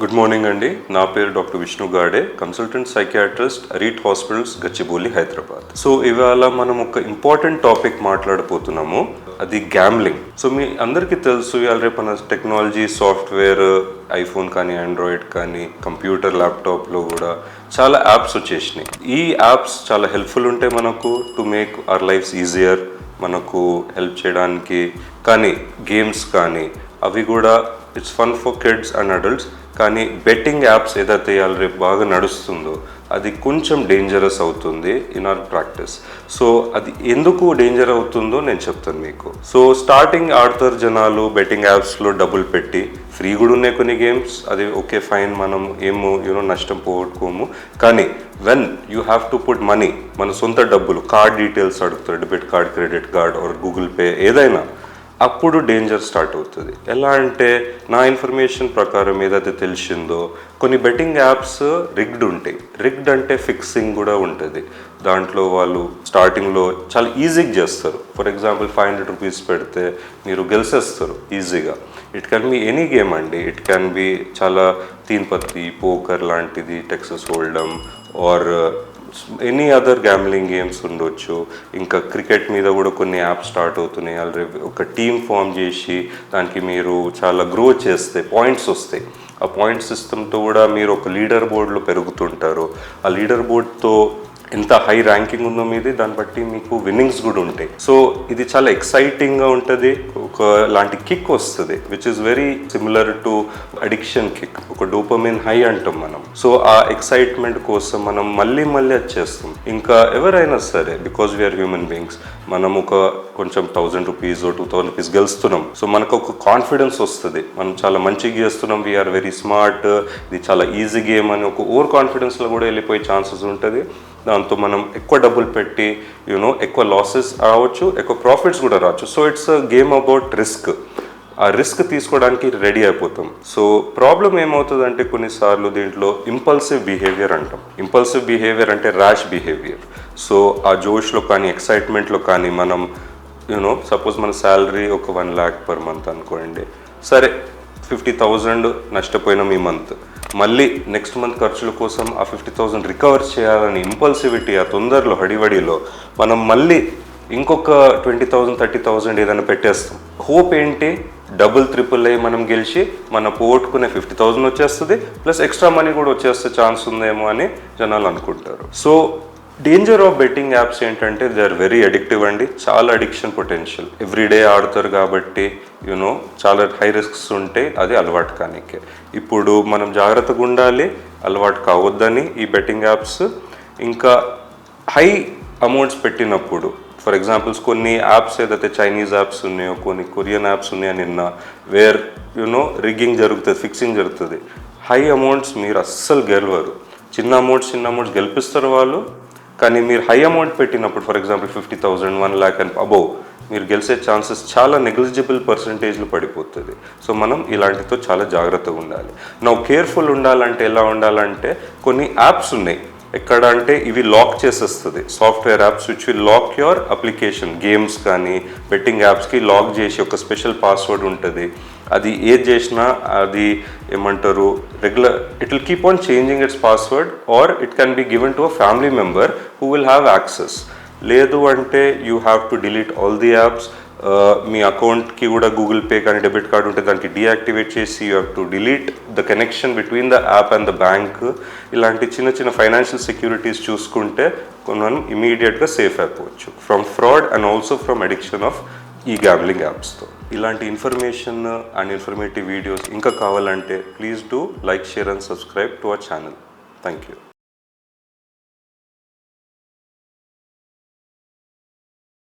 Good morning అండి నా పేరు doctor Vishnu Gade consultant psychiatrist రీట్ hospitals Gachibowli Hyderabad so ఇవాళ మనం ఒక ఇంపార్టెంట్ టాపిక్ మాట్లాడబోతున్నాము. అది గ్యామ్లింగ్ సో మీ అందరికీ తెలుసు ఇవాళ రేపు మన టెక్నాలజీ సాఫ్ట్వేర్ ఐఫోన్ కానీ ఆండ్రాయిడ్ కానీ కంప్యూటర్ ల్యాప్టాప్లో కూడా చాలా యాప్స్ వచ్చేసినాయి. ఈ యాప్స్ చాలా హెల్ప్ఫుల్ ఉంటాయి మనకు to make our lives easier మనకు హెల్ప్ చేయడానికి. కానీ గేమ్స్ కానీ అవి కూడా it's fun for kids and adults కానీ బెట్టింగ్ యాప్స్ ఏదైతే ఇవాళ రేపు బాగా నడుస్తుందో అది కొంచెం డేంజరస్ అవుతుంది ఇన్ ఆర్ ప్రాక్టీస్ సో అది ఎందుకు డేంజర్ అవుతుందో నేను చెప్తాను మీకు. సో స్టార్టింగ్ ఆడతారు జనాలు బెట్టింగ్ యాప్స్లో డబ్బులు పెట్టి. ఫ్రీ కూడా ఉన్నాయి కొన్ని గేమ్స్ అది ఓకే ఫైన్ మనం ఏమో యూనో నష్టం పోగొట్టుకోము. కానీ when you have to put money మన సొంత డబ్బులు కార్డ్ డీటెయిల్స్ అడుగుతారు debit card credit card or Google Pay ఏదైనా. అప్పుడు డేంజర్ స్టార్ట్ అవుతుంది. ఎలా అంటే నా ఇన్ఫర్మేషన్ ప్రకారం ఏదైతే తెలిసిందో కొన్ని బెట్టింగ్ యాప్స్ రిగ్డ్ ఉంటాయి. రిగ్డ్ అంటే ఫిక్సింగ్ కూడా ఉంటుంది. దాంట్లో వాళ్ళు స్టార్టింగ్లో చాలా ఈజీగా చేస్తారు. For example five hundred rupees పెడితే మీరు గెలిచేస్తారు ఈజీగా it can be any game అండి. ఇట్ క్యాన్ బి చాలా తీన్పత్తి పోకర్ లాంటిది Texas hold'em or any other gambling games ఉండొచ్చు. ఇంకా క్రికెట్ మీద కూడా కొన్ని యాప్స్ స్టార్ట్ అవుతున్నాయి. ఆల్రెడీ ఒక టీమ్ ఫామ్ చేసి దానికి మీరు చాలా గ్రో చేస్తే పాయింట్స్ వస్తాయి. ఆ పాయింట్ సిస్టమ్తో కూడా మీరు ఒక లీడర్ బోర్డులో పెరుగుతుంటారు. ఆ లీడర్ బోర్డ్తో ఎంత హై ర్యాంకింగ్ ఉందో మీది దాన్ని బట్టి మీకు విన్నింగ్స్ కూడా ఉంటాయి. సో ఇది చాలా ఎక్సైటింగ్గా ఉంటుంది. ఒక లాంటి కిక్ వస్తుంది which is very similar to addiction kick ఒక డోపమిన్ హై అంటాం మనం. సో ఆ ఎక్సైట్మెంట్ కోసం మనం మళ్ళీ మళ్ళీ అది చేస్తాం. ఇంకా ఎవరైనా సరే బికాజ్ వీఆర్ హ్యూమన్ బీయింగ్స్ మనం ఒక కొంచెం thousand rupees two thousand rupees గెలుస్తున్నాం. So మనకు ఒక కాన్ఫిడెన్స్ వస్తుంది. మనం చాలా మంచిగా చేస్తున్నాం వీఆర్ వెరీ స్మార్ట్ ఇది చాలా ఈజీ గేమ్ అని ఒక ఓవర్ కాన్ఫిడెన్స్లో కూడా వెళ్ళిపోయే ఛాన్సెస్ ఉంటుంది. దాంతో మనం ఎక్కువ డబ్బులు పెట్టి యూనో ఎక్కువ లాసెస్ రావచ్చు ఎక్కువ ప్రాఫిట్స్ కూడా రావచ్చు. So it's a game about risk ఆ రిస్క్ తీసుకోవడానికి రెడీ అయిపోతాం. సో ప్రాబ్లం ఏమవుతుందంటే కొన్నిసార్లు దీంట్లో ఇంపల్సివ్ బిహేవియర్ అంటాం. ఇంపల్సివ్ బిహేవియర్ అంటే ర్యాష్ బిహేవియర్ సో ఆ జోష్లో కానీ ఎక్సైట్మెంట్లో కానీ మనం యూనో సపోజ్ మన శాలరీ ఒక వన్ ల్యాక్ పర్ మంత్ అనుకోండి. సరే ఫిఫ్టీ థౌజండ్ నష్టపోయినాం ఈ మంత్ మళ్ళీ నెక్స్ట్ మంత్ ఖర్చుల కోసం ఆ ఫిఫ్టీ థౌజండ్ రికవర్ చేయాలని ఇంపల్సివిటీ ఆ తొందరలో హడివడిలో మనం మళ్ళీ ఇంకొక ట్వంటీ థౌజండ్ థర్టీ థౌజండ్ ఏదైనా పెట్టేస్తాం. హోప్ ఏంటి? డబుల్ త్రిపుల్ అయ్యి మనం గెలిచి మన పోగొట్టుకునే ఫిఫ్టీ థౌజండ్ వచ్చేస్తుంది ప్లస్ ఎక్స్ట్రా మనీ కూడా వచ్చేస్తే ఛాన్స్ ఉందేమో అని జనాలు అనుకుంటారు. So danger of betting apps ఏంటంటే దే ఆర్ వెరీ అడిక్టివ్ అండి. చాలా అడిక్షన్ పొటెన్షియల్ ఎవ్రీడే ఆడతారు కాబట్టి యూనో చాలా హై రిస్క్స్ ఉంటే అది అలవాటు కానికే. ఇప్పుడు మనం జాగ్రత్తగా ఉండాలి అలవాటు కావద్దని ఈ బెట్టింగ్ యాప్స్ ఇంకా హై అమౌంట్స్ పెట్టినప్పుడు ఫర్ ఎగ్జాంపుల్స్ కొన్ని యాప్స్ ఏదైతే చైనీస్ యాప్స్ ఉన్నాయో కొన్ని కొరియన్ యాప్స్ ఉన్నాయో నిన్న వేర్ యూనో రిగ్గింగ్ జరుగుతుంది ఫిక్సింగ్ జరుగుతుంది. హై అమౌంట్స్ మీరు అస్సలు గెలవరు. చిన్న అమౌంట్స్ చిన్న అమౌంట్స్ గెలిపిస్తారు వాళ్ళు. కానీ మీరు హై అమౌంట్ పెట్టినప్పుడు for example fifty thousand one lakh and above మీరు గెలిచే ఛాన్సెస్ చాలా నెగ్లిజిబుల్ పర్సంటేజ్లు పడిపోతుంది. సో మనం ఇలాంటితో చాలా జాగ్రత్తగా ఉండాలి. నా కేర్ఫుల్ ఉండాలంటే ఎలా ఉండాలంటే కొన్ని యాప్స్ ఉన్నాయి. ఎక్కడ అంటే ఇవి లాక్ చేసేస్తుంది. Software apps which will lock your application games కానీ బెట్టింగ్ యాప్స్కి లాక్ చేసి ఒక స్పెషల్ పాస్వర్డ్ ఉంటుంది. అది ఏది చేసినా అది ఏమంటారు regular it will keep on changing its password or it can be given to a family member who will have access లేదు అంటే you have to delete all the apps మీ అకౌంట్కి కూడా గూగుల్ పే కానీ డెబిట్ కార్డ్ ఉంటే దానికి deactivate చేసి you have to delete the connection between the app and the bank. ఇలాంటి చిన్న చిన్న ఫైనాన్షియల్ సెక్యూరిటీస్ చూసుకుంటే మనం ఇమీడియట్గా సేఫ్ అయిపోవచ్చు. From fraud and also from addiction of ఈ గ్యాంబ్లింగ్ యాప్స్తో. ఇలాంటి ఇన్ఫర్మేషన్ అండ్ ఇన్ఫర్మేటివ్ వీడియోస్ ఇంకా కావాలంటే please do like share and subscribe to our channel. Thank you